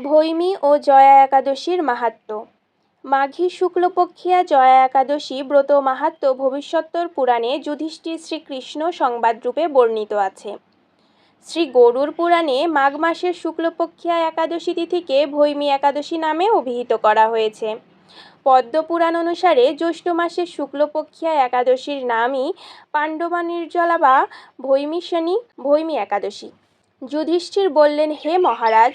ভৈমী ও জয়া একাদশীর মাহাত্ম্য মাঘী শুক্লপক্ষিয়া জয়া একাদশী ব্রত মাহাত্ম্য ভবিষ্যত্তর পুরাণে যুধিষ্ঠির শ্রীকৃষ্ণ সংবাদরূপে বর্ণিত আছে। শ্রী গরুর পুরাণে মাঘ মাসের শুক্লপক্ষিয়া একাদশী তিথিকে ভৈমী একাদশী নামে অভিহিত করা হয়েছে। পদ্মপুরাণ অনুসারে জ্যৈষ্ঠ মাসের শুক্লপক্ষিয়া একাদশীর নামই পাণ্ডবা নির্জলা বা ভৈমীশনী ভৈমী একাদশী। যুধিষ্ঠির বললেন, হে মহারাজ,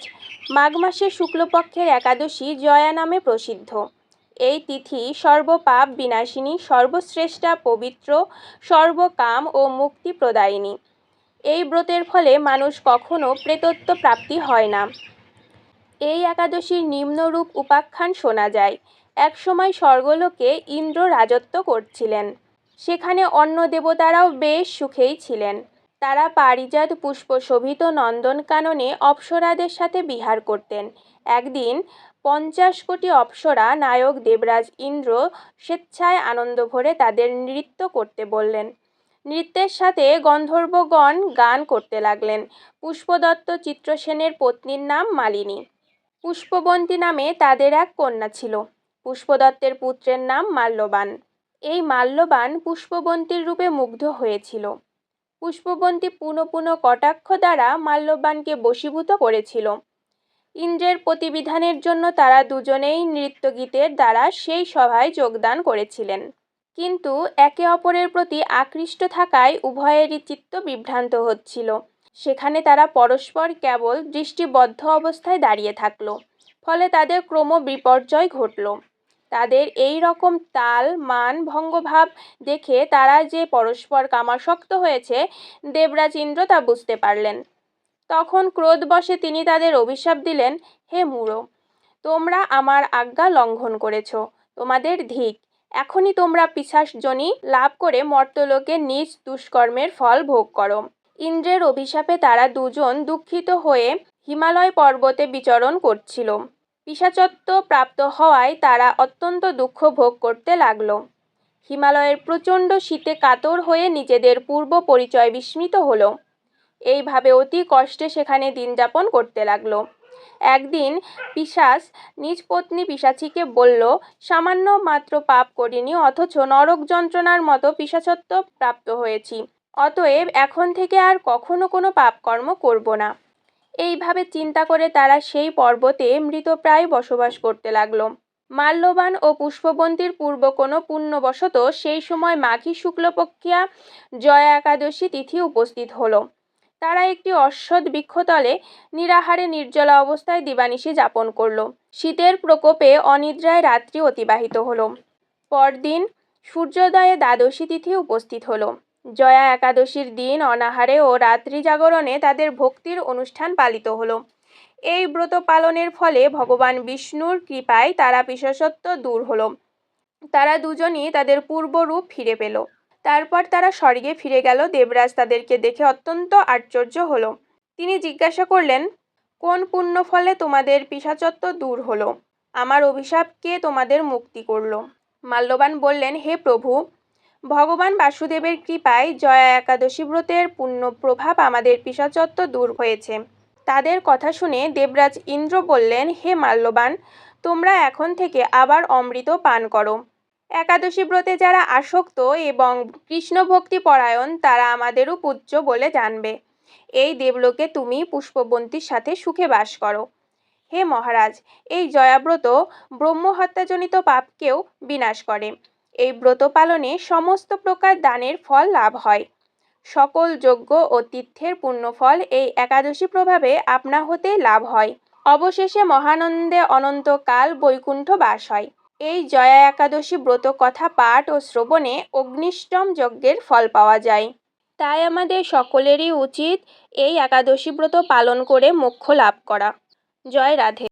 মাঘ মাসে শুক্লপক্ষের একাদশী জয়া নামে প্রসিদ্ধ। এই তিথি সর্বপাপ বিনাশিনী, সর্বশ্রেষ্ঠা পবিত্র, সর্বকাম ও মুক্তি প্রদায়িনী। এই ব্রতের ফলে মানুষ কখনো প্রেতত্ব প্রাপ্তি হয় না। এই একাদশীর নিম্নরূপ উপাখ্যান শোনা যায়। একসময় স্বর্গলোকে ইন্দ্র রাজত্ব করছিলেন। সেখানে অন্য দেবতারাও বেশ সুখেই ছিলেন। তারা পারিজাত পুষ্প শোভিত নন্দনকাননে অপ্সরাদের সাথে বিহার করতেন। একদিন পঞ্চাশ কোটি অপ্সরা নায়ক দেবরাজ ইন্দ্র স্বেচ্ছায় আনন্দ ভরে তাদের নৃত্য করতে বললেন। নৃত্যের সাথে গন্ধর্বগণ গান করতে লাগলেন। পুষ্পদত্ত চিত্রসেনের পত্নীর নাম মালিনী। পুষ্পবন্তী নামে তাদের এক কন্যা ছিল। পুষ্পদত্তের পুত্রের নাম মাল্যবান। এই মাল্যবান পুষ্পবন্তীর রূপে মুগ্ধ হয়েছিল। পুষ্পবন্তী পুনঃ পুনঃ কটাক্ষ দ্বারা মাল্যবানকে বশীভূত করেছিল। ইন্দ্রের প্রতিবিধানের জন্য তারা দুজনেই নৃত্যগীতের দ্বারা সেই সভায় যোগদান করেছিলেন। কিন্তু একে অপরের প্রতি আকৃষ্ট থাকায় উভয়েরই চিত্ত বিভ্রান্ত হচ্ছিল। সেখানে তারা পরস্পর কেবল দৃষ্টিবদ্ধ অবস্থায় দাঁড়িয়ে থাকল, ফলে তাদের ক্রম বিপর্যয় ঘটল। তাদের এই রকম তাল, মান, ভঙ্গভাব দেখে তারা যে পরস্পর কামাসক্ত হয়েছে দেবরাজ ইন্দ্র তা বুঝতে পারলেন। তখন ক্রোধবশে তিনি তাদের অভিশাপ দিলেন, হে মূঢ় তোমরা আমার আজ্ঞা লঙ্ঘন করেছ, তোমাদের ধিক। এখনই তোমরা পিশাচজনী লাভ করে মর্তলোকে নিজ দুষ্কর্মের ফল ভোগ করো। ইন্দ্রের অভিশাপে তারা দুজন দুঃখিত হয়ে হিমালয় পর্বতে বিচরণ করছিল। পিশাচত্ব প্রাপ্ত হওয়ায় তারা অত্যন্ত দুঃখ ভোগ করতে লাগল। হিমালয়ের প্রচণ্ড শীতে কাতর হয়ে নিজেদের পূর্ব পরিচয় বিস্মৃত হলো। এইভাবে অতি কষ্টে সেখানে দিন যাপন করতে লাগল। একদিন পিশাচ নিজ পত্নী পিশাচিকে বলল, সামান্য মাত্র পাপ করিনি, অথচ নরক যন্ত্রণার মতো পিশাচত্ব প্রাপ্ত হয়েছি। অতএব এখন থেকে আর কখনো কোনো পাপকর্ম করব না। এইভাবে চিন্তা করে তারা সেই পর্বতে মৃতপ্রায় বসবাস করতে লাগল। মাল্যবান ও পুষ্পবন্তীর পূর্ব কোনো পুণ্যবশত সেই সময় মাঘী শুক্লপক্ষিয়া জয়া একাদশী তিথি উপস্থিত হলো। তারা একটি অশ্বৎ বৃক্ষতলে নিরাহারে নির্জলা অবস্থায় দিবানিশি যাপন করল। শীতের প্রকোপে অনিদ্রায় রাত্রি অতিবাহিত হলো। পরদিন সূর্যোদয়ে দ্বাদশী তিথি উপস্থিত হলো। জয়া একাদশীর দিন অনাহারে ও রাত্রি জাগরণে তাদের ভক্তির অনুষ্ঠান পালিত হলো। এই ব্রত পালনের ফলে ভগবান বিষ্ণুর কৃপায় তারা পিশাচত্ব দূর হলো। তারা দুজনই তাদের পূর্বরূপ ফিরে পেল। তারপর তারা স্বর্গে ফিরে গেল। দেবরাজ তাদেরকে দেখে অত্যন্ত আশ্চর্য হলো। তিনি জিজ্ঞাসা করলেন, কোন পুণ্য ফলে তোমাদের পিশাচত্ব দূর হলো? আমার অভিশাপ কে তোমাদের মুক্তি করল? মাল্যবান বললেন, হে প্রভু ভগবান বাসুদেবের কৃপায় জয়া একাদশী ব্রতের পুণ্য প্রভাব আমাদের পিশাচত্ব দূর হয়েছে। তাদের কথা শুনে দেবরাজ ইন্দ্র বললেন, হে মাল্যবান, তোমরা এখন থেকে আবার অমৃত পান করো। একাদশী ব্রতে যারা আসক্ত এবং কৃষ্ণ ভক্তি পরায়ণ তারা আমাদেরও পূজ্য বলে জানবে। এই দেবলোকে তুমি পুষ্পবন্তীর সাথে সুখে বাস করো। হে মহারাজ, এই জয়াব্রত ব্রহ্মহত্যাজনিত পাপকেও বিনাশ করে। এই ব্রত পালনে সমস্ত প্রকার দানের ফল লাভ হয়। সকল যজ্ঞ ও তীর্থের পুণ্যফল এই একাদশী প্রভাবে আপনা হতে লাভ হয়। অবশেষে মহানন্দে অনন্তকাল বৈকুণ্ঠ বাস হয়। এই জয়া একাদশী ব্রত কথা পাঠ ও শ্রবণে অগ্নিষ্টম যজ্ঞের ফল পাওয়া যায়। তাই আমাদের সকলেরই উচিত এই একাদশী ব্রত পালন করে মোক্ষ লাভ করা। জয় রাধে।